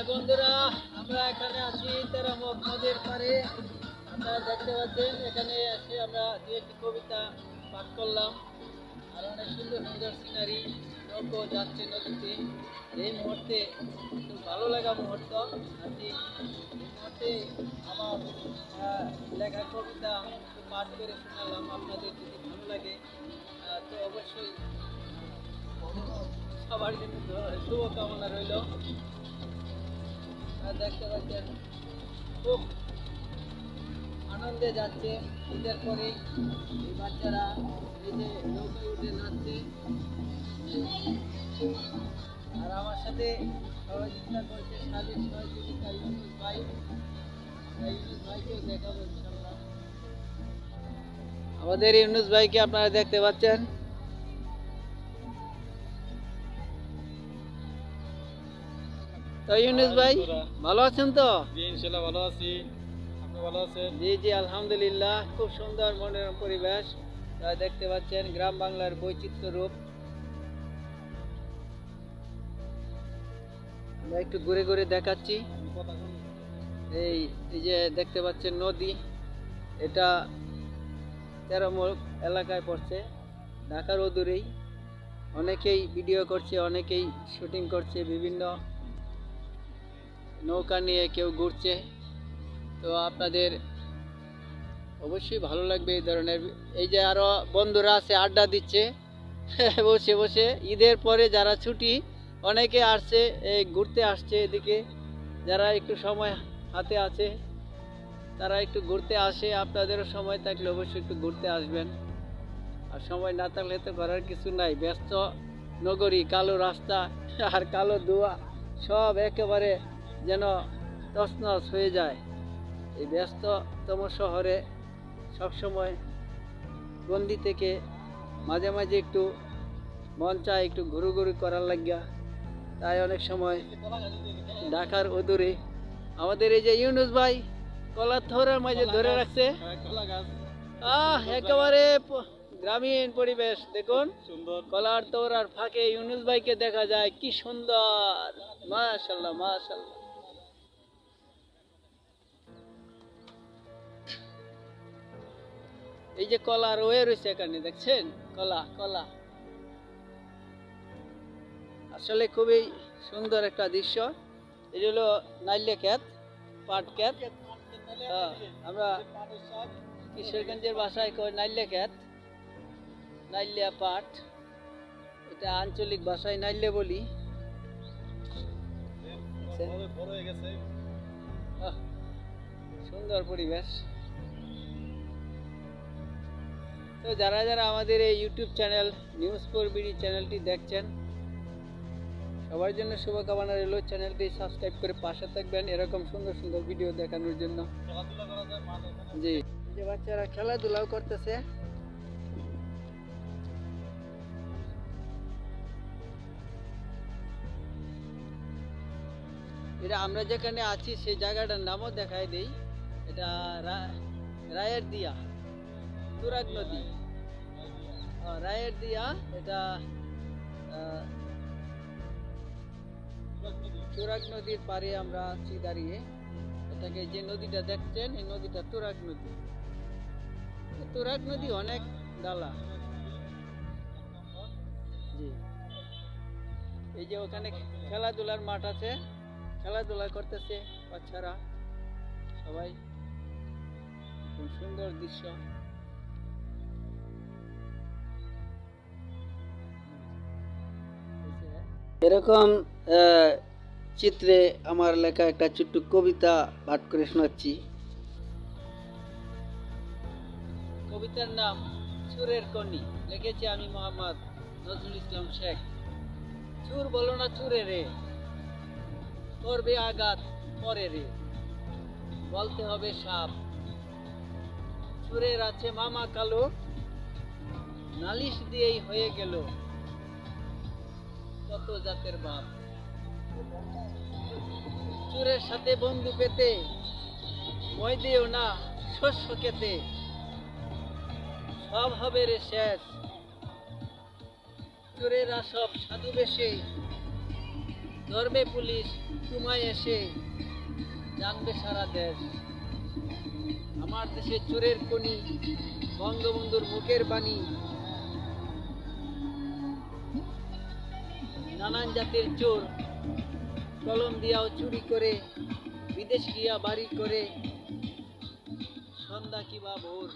হ্যাঁ বন্ধুরা, আমরা এখানে আছি তেরামক নদীর পাড়ে আপনারা দেখতে পাচ্ছেন, এখানে এসে আমরা দু একটি কবিতা পাঠ করলাম। আর অনেক সুন্দর সুন্দর সিনারি নৌকো যাচ্ছে নদীতে। এই মুহূর্তে খুব ভালো লাগা মুহূর্ত। আজকে এই মুহূর্তে আমার লেখা কবিতা পাঠ করে শোনালাম, আপনাদের যদি ভালো লাগে। তো অবশ্যই সবার জন্য শুভকামনা রইল। দেখতে পাচ্ছেন খুব আনন্দে যাচ্ছে ঈদের পরে এই বাচ্চারা এই যে নৌকায় উঠে নাচছে আর আমার সাথে সহযোগিতা করছে সাবির সহযোগিতা ইউনুস ভাই ইউনুস ভাইকেও দেখাবো ইনশাল্লাহ আমাদের ইউনুস ভাইকে আপনারা দেখতে পাচ্ছেন। তো ইউনুস ভাই ভালো আছেন তো? জি ভালো আছি। আপনি ভালো আছেন? জি জি আলহামদুলিল্লাহ খুব সুন্দর মনোরম পরিবেশ। দেখতে পাচ্ছেন গ্রাম বাংলার বৈচিত্র্য রূপ আমরা একটু ঘুরে ঘুরে দেখাচ্ছি। এই এই যে দেখতে পাচ্ছেন নদী এটা তেরোমুখ এলাকায় পড়ছে ঢাকার অদূরেই। অনেকেই ভিডিও করছে অনেকেই শুটিং করছে বিভিন্ন নৌকা নিয়ে কেউ ঘুরছে। তো আপনাদের অবশ্যই ভালো লাগবে এই ধরনের। এই যে আরও বন্ধুরা আছে, আড্ডা দিচ্ছে। বসে বসে। ঈদের পরে যারা ছুটি, অনেকে আসছে এই ঘুরতে আসছে এদিকে। যারা একটু সময় হাতে আছে, তারা একটু ঘুরতে আসে। আপনাদেরও সময় থাকলে অবশ্যই একটু ঘুরতে আসবেন। আর সময় না থাকলে তো করার কিছু নাই। ব্যস্ত নগরী, কালো রাস্তা আর কালো ধোয়া সব একেবারে যেন তছনছ হয়ে যায়। এই ব্যস্ততম শহরে সবসময় বন্দি থেকে মাঝে মাঝে একটু মন চায় একটু ঘুরু ঘুরু করার লাগিয়া। তাই অনেক সময় ঢাকার অদূরে আমাদের এই যে ইউনুস ভাই কলার থরের মাঝে ধরে রাখছে। আহ একেবারে গ্রামীণ পরিবেশ দেখুন। কলার তোর আর ফাঁকে ইউনুস ভাইকে দেখা যায়। কি সুন্দর। মাশাল্লাহ মাশাল্লাহ। এই যে কলা রয়ে রয়েছে এখানে দেখছেন? কলা কলা। আসলে খুবই সুন্দর একটা দৃশ্য। এই হলো নাইলে ক্ষেত পাট ক্ষেত। হ্যাঁ, আমরা কিশোরগঞ্জের ভাষায় কই নাইলে ক্ষেত নাইলিয়া পাট। এটা আঞ্চলিক ভাষায় নাইলে বলি। সুন্দর পরিবেশ। তো যারা যারা আমাদের এই YouTube channel news four BD চ্যানেলটি দেখছেন, সবার জন্য শুভকামনা রইল। চ্যানেলটি সাবস্ক্রাইব করে পাশে থাকবেন এরকম সুন্দর সুন্দর ভিডিও দেখানোর জন্য। জি। যে বাচ্চারা খেলাধুলাও করতেছে। এটা আমরা যেখানে আছি, সেই জায়গাটার নামও দেখাই দেই। এটা রায়ের দিয়া তুরাগ নদী। রায়ের দিয়া এটা তুরাগ নদীর পাড়ে আমরা আছি দাঁড়িয়ে। এটাকে যে নদীটা দেখছেন, এই নদীটা তুরাগ নদী। তুরাগ নদী অনেক ডালা। জি। এই যে ওখানে খেলাধুলার মাঠ আছে, খেলাধুলা করতেছে বাচ্চারা। সবাই, খুব সুন্দর দৃশ্য। এরকম চিত্রে আমার লেখা একটা ছোট্ট কবিতা পাঠ করে শোনাচ্ছি। কবিতার নাম চুরের কনি লিখেছি আমি মোহাম্মদ নজরুল ইসলাম শেখ। চুর বলো না চুরে রে, করবে আঘাত পরে রে। বলতে হবে সাপ, চুরের আছে মামা কালো, নালিশ দিয়েই হয়ে গেল। কত জাতের বাপ? চুরের সাথে বন্ধু পেতে মই দিও না, শস্য খেতে। সব হবে রে শেষ। চোরেরা সব সাধু বেশে ধরবে পুলিশ তোমায় এসে জানবে সারা দেশ। আমার দেশে চোরের কনি বঙ্গবন্ধুর মুখের বাণী নানান জাতের চোর কলম দিয়াও চুরি করে বিদেশ গিয়া বাড়ি করে। সন্ধ্যা কিবা ভোর।